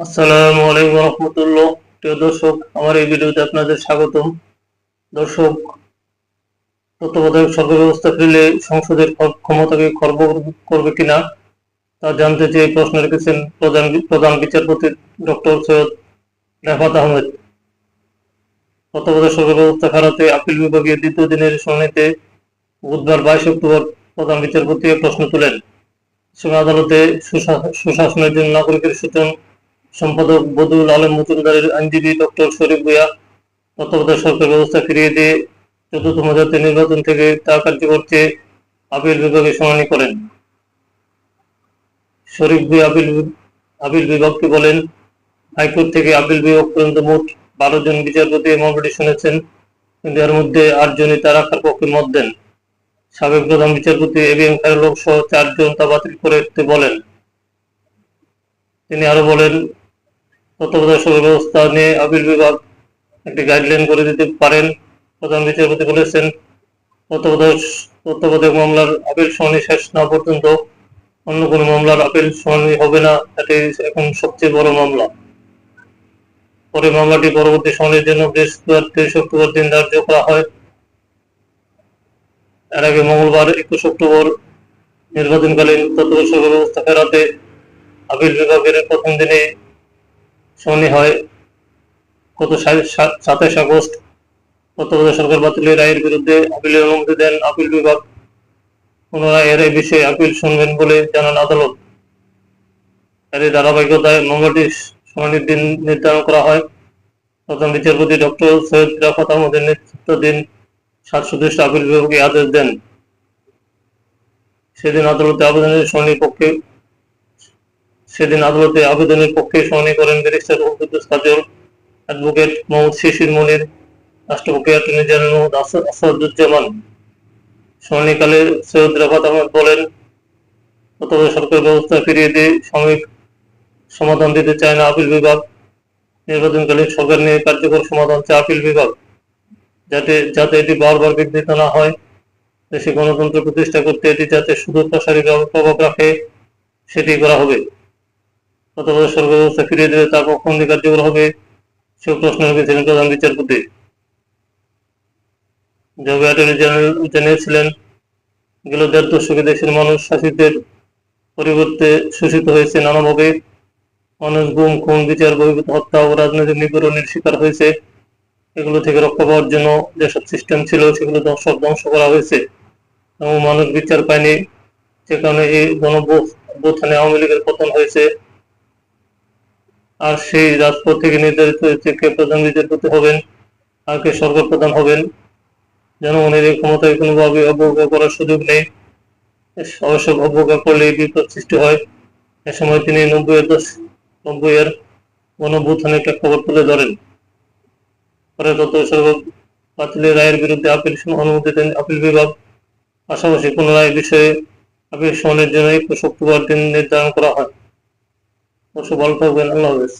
আসসালামু আলাইকুম রহমতুল্লাহ। প্রিয় দর্শক, আমার এই ভিডিওতে আপনাদের স্বাগতম। দর্শক, তত্ত্বাবধায়ক সরকার ব্যবস্থা ফিরলে সংসদের ক্ষ- ক্ষমতাকে খর্ব করবে কিনা, তা জানতে চেয়ে প্রশ্ন রেখেছেন প্রধান প্রধান বিচারপতি ডক্টর সৈয়দ আহমেদ। তত্ত্বাবধায়ক সরকার ব্যবস্থা খারাতে আপিল বিভাগের দ্বিতীয় দিনের শুনানিতে বুধবার বাইশ অক্টোবর প্রধান বিচারপতি প্রশ্ন তুলেন। সময় আদালতে সুশা- সুশাসনের জন্য নাগরিকের সূচন সম্পাদক বদুল আলম মজুমদারের আইনজীবী ডক্টর শরীফ ভুইয়া তত্ত্বাবধায়ক সরকার ব্যবস্থা ফিরিয়ে দিয়ে চতুর্থ জাতীয় নির্বাচন থেকে তা কার্যকর চেয়ে আপিল বিভাগে শুনানি করেন। শরীফ ভুইয়া আপিল আপিল বিভাগকে বলেন, হাইকোর্ট থেকে আপিল বিভাগ পর্যন্ত মোট বারো জন বিচারপতি মামলাটি শুনেছেন, কিন্তু এর মধ্যে আটজনই তা রাখার পক্ষে মত দেন। সাবেক প্রধান বিচারপতি এ বি এম খায়রুল সহ চারজন তা বাতিল করতে বলেন। তিনি আরও বলেন তত্ত্বাবধায়ক ব্যবস্থা নিয়ে আপিল বিভাগ একটি গাইডলাইন করে দিতে পারেন। প্রধান বিচারপতি বলেছেন, তত্ত্বাবধায়ক তত্ত্বাবধায়ক মামলার আপিল শুনানি শেষ না পর্যন্ত অন্য কোনো মামলার আপিল শুনানি হবে না। এটাই এখন সবচেয়ে বড় মামলা। পরে মামলাটি পরবর্তী শুনানির জন্য বৃহস্পতিবার, তেইশ অক্টোবর দিন ধার্য করা হয়। এর আগে মঙ্গলবার, একুশ অক্টোবর নির্বাচনকালীন তত্ত্বাবধায়ক ব্যবস্থা ফেরাতে আপিল বিভাগের প্রথম দিনে শুনানি হয় গত সাতাশ আগস্ট তত্ত্বাবধায়ক সরকার বাতিলের রায়ের বিরুদ্ধে আপিলের অনুমতি দেন আপিল বিভাগ। পুনরায় এর এই বিষয়ে আপিল শুনবেন বলে জানান আদালত। এর ধারাবাহিকতায় মামলাটির শুনানির দিন নির্ধারণ করা হয়। প্রধান বিচারপতি ডক্টর সৈয়দ রাফাত আহমদের নেতৃত্বাধীন সাত সদস্য আপিল বিভাগকে আদেশ দেন। সেদিন আদালতে আবেদনের শুনানির পক্ষে সেদিন আদালতে আবেদনের পক্ষে শুনানি করেন ব্যারিস্টার কুদ্দুস কাজল অ্যাডভোকেট মোহাম্মদ শিশির মনির, রাষ্ট্রপক্ষে অ্যাটর্নি জেনারেল মোহাম্মদ আসাদ- আসাদুজ্জামান। শুনানিকালে সৈয়দ রাফাত আহমদ বলেন, অথবা সরকার ব্যবস্থা ফিরিয়ে দিয়ে সাময়িক সমাধান দিতে চায় না আপিল বিভাগ। নির্বাচনকালীন সরকার নিয়ে কার্যকর সমাধান চায় আপিল বিভাগ। যাতে যাতে এটি বারবার বিঘ্নিত না হয়। দেশে গণতন্ত্র প্রতিষ্ঠা করতে এটি যাতে শুধু প্রসারী প্রভাব রাখে, সেটি করা হবে। তত্ত্বাবধায়ক সরকার ব্যবস্থা ফিরিয়ে দিলে তা কখন কার্যকর হবে সে প্রশ্ন রেখেছিলেন প্রধান বিচারপতি। জবে অ্যাটর্নি জেনারেল জানিয়েছিলেন, গেল দেড় দশকে দেশের মানুষ শাসিতের পরিবর্তে শোষিত হয়েছে নানাভাবে। মানুষ গুম, খুন, বিচার, বহির্ভূত হত্যা ও রাজনৈতিক নিপীড়নের শিকার হয়েছে। এগুলো থেকে রক্ষা পাওয়ার জন্য যেসব সিস্টেম ছিল, সেগুলো ধ্বংস ধ্বংস করা হয়েছে। এবং মানুষ বিচার পায়নি, যে কারণে এই গণভ্যুত্থানে আওয়ামী লীগের পতন হয়েছে। আর সেই রাজপথ থেকে নির্ধারিত হয়েছে কে প্রধান বিচারপতি হবেন, আর কে সরকার প্রধান হবেন জনগণের এই ক্ষমতায় কোনোভাবে অবজ্ঞা করার সুযোগ নেই। অবশ্য অবজ্ঞা করলে বিপদ সৃষ্টি হয়। এ সময় তিনি নব্বই এর দশ নব্বই এর একটা খবর তুলে ধরেন। পরে তত সরকার বাতিলের রায়ের বিরুদ্ধে আপিল অনুমতি দেন আপিল বিভাগ পাশাপাশি পুনরায় বিষয়ে আপিল শুনানির জন্য একুশ অক্টোবর দিন নির্ধারণ করা হয়। অবশ্য ভালো থাকবেন আল্লাহ হাফেজ